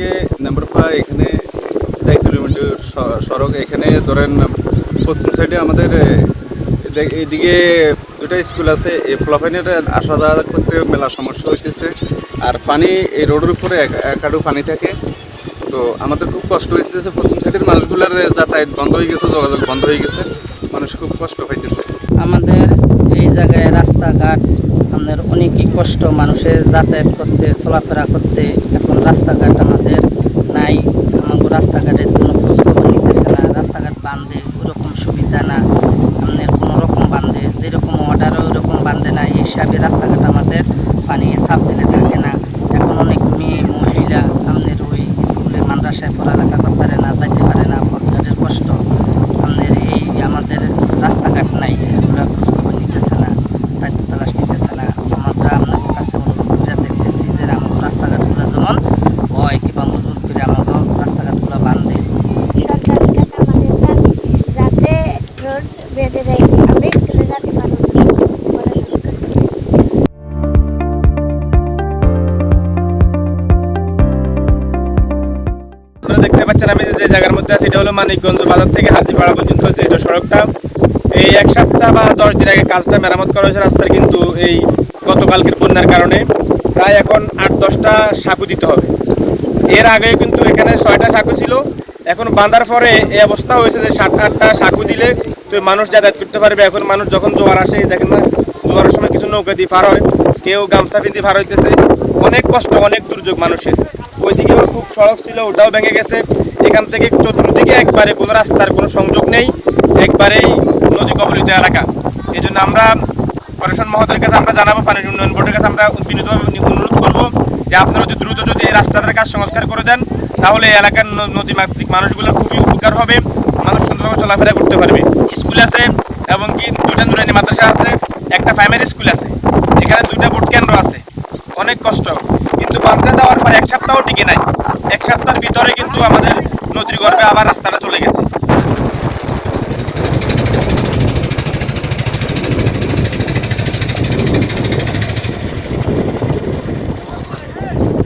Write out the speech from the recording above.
থেকে নেম্বারপাড়া এখানে দেড় কিলোমিটার সড়ক এখানে ধরেন পশ্চিম সাইডে আমাদের এদিকে দুটা স্কুল আছে এই ফ্লাফাইনের আসা যাওয়া করতে মেলা সমস্যা হইতেছে। আর পানি এই রোডের উপরে একাডু পানি থাকে। তো আমাদের খুব কষ্ট হইতেছে, পশ্চিম সাইডের মানুষগুলোর যাতায়াত বন্ধ হয়ে গেছে, যোগাযোগ বন্ধ হয়ে গেছে। মানুষ খুব কষ্ট পাইতেছে। আমাদের এই জায়গায় রাস্তাঘাট অনেকই কষ্ট মানুষের যাতায়াত করতে, চলাফেরা করতে। এখন রাস্তাঘাট আমাদের নাই। আমাদের রাস্তাঘাটের কোনো খোঁজখবর নিতেছে না। রাস্তাঘাট বান্ধে ওরকম সুবিধা না। আমাদের কোনো রকম বান্ধে যেরকম অর্ডার ওই রকম বান্ধে না। এই হিসাবে রাস্তাঘাট আমাদের পানি সাপ দিলে থাকে না। এখন অনেক মেয়ে, মহিলা আমাদের ওই স্কুলে, মাদ্রাসায় পড়ালেখা করতে পারে না, যাইতে পারে না। পথঘাটের কষ্ট। আমাদের এই আমাদের রাস্তাঘাট নাই, এগুলো খোঁজখবর নিতেছে না। দায়িত্ব নিতেছে না আমরা আপনার কাছে অনুরোধ করে দেখতেছি যে আমাদের রাস্তাঘাটগুলো যেমন হয় কিংবা মজবুত করে আমাদের রাস্তাঘাটগুলো বান্ধে সরকারের কাছে আমাদের দাবি যাতে রোড বেঁধে দেয় আমরা স্কুলে যেতে পারব দেখতে পাচ্ছেন আমি যে জায়গার মধ্যে আছি, এটা হলো মানিকগঞ্জ বাজার থেকে হাজিপাড়া পর্যন্ত যে এটা সড়কটা। এই এক সপ্তাহ বা দশ দিন আগে কাজটা মেরামত করা হয়েছে রাস্তার কিন্তু এই গতকালকের বন্যার কারণে। প্রায় এখন আট, দশটা সাঁকু দিতে হবে। এর আগে কিন্তু এখানে ছয়টা সাঁকু ছিল। এখন বাঁধার পরে এই অবস্থা হয়েছে যে সাত আটটা সাঁকু দিলে তো মানুষ যাতায়াত করতে পারবে। এখন মানুষ যখন জোয়ার আসে, দেখেন না জোয়ারের সময় কিছু নৌকা দিয়ে পার হয়, কেউ গামছা পিন্দি পার হইতেছে। অনেক কষ্ট, অনেক দুর্যোগ মানুষের। ওইদিকেও খুব সড়ক ছিল, ওটাও ভেঙে গেছে। এখান থেকে চতুর্দিকে একবারে কোনো রাস্তার কোনো সংযোগ নেই, একবারেই নদী কবলিত এলাকা। এই জন্য আমরা প্রশাসন মহোদয়ের কাছে আমরা জানাব পানি উন্নয়ন বোর্ডের কাছে আমরা বিনীতভাবে অনুরোধ করব। যে আপনারা যদি দ্রুত যদি এই রাস্তাটার কাজ সংস্কার করে দেন, তাহলে এলাকার নদীমাতৃক মানুষগুলো খুবই উপকার হবে। মানুষ সুন্দরভাবে চলাফেরা করতে পারবে। স্কুল আছে, এবং কি দুইটা নুরানি মাদ্রাসা আছে, একটা প্রাইমারি স্কুল আছে। এখানে দুইটা ভোট কেন্দ্র আছে। অনেক কষ্ট। কিন্তু বাঁধতে দেওয়ার পর এক সপ্তাহ টিকে নাই। এক সপ্তাহের ভিতরে কিন্তু আমাদের নদীর গর্ভে আবার রাস্তাটা চলে গেছে।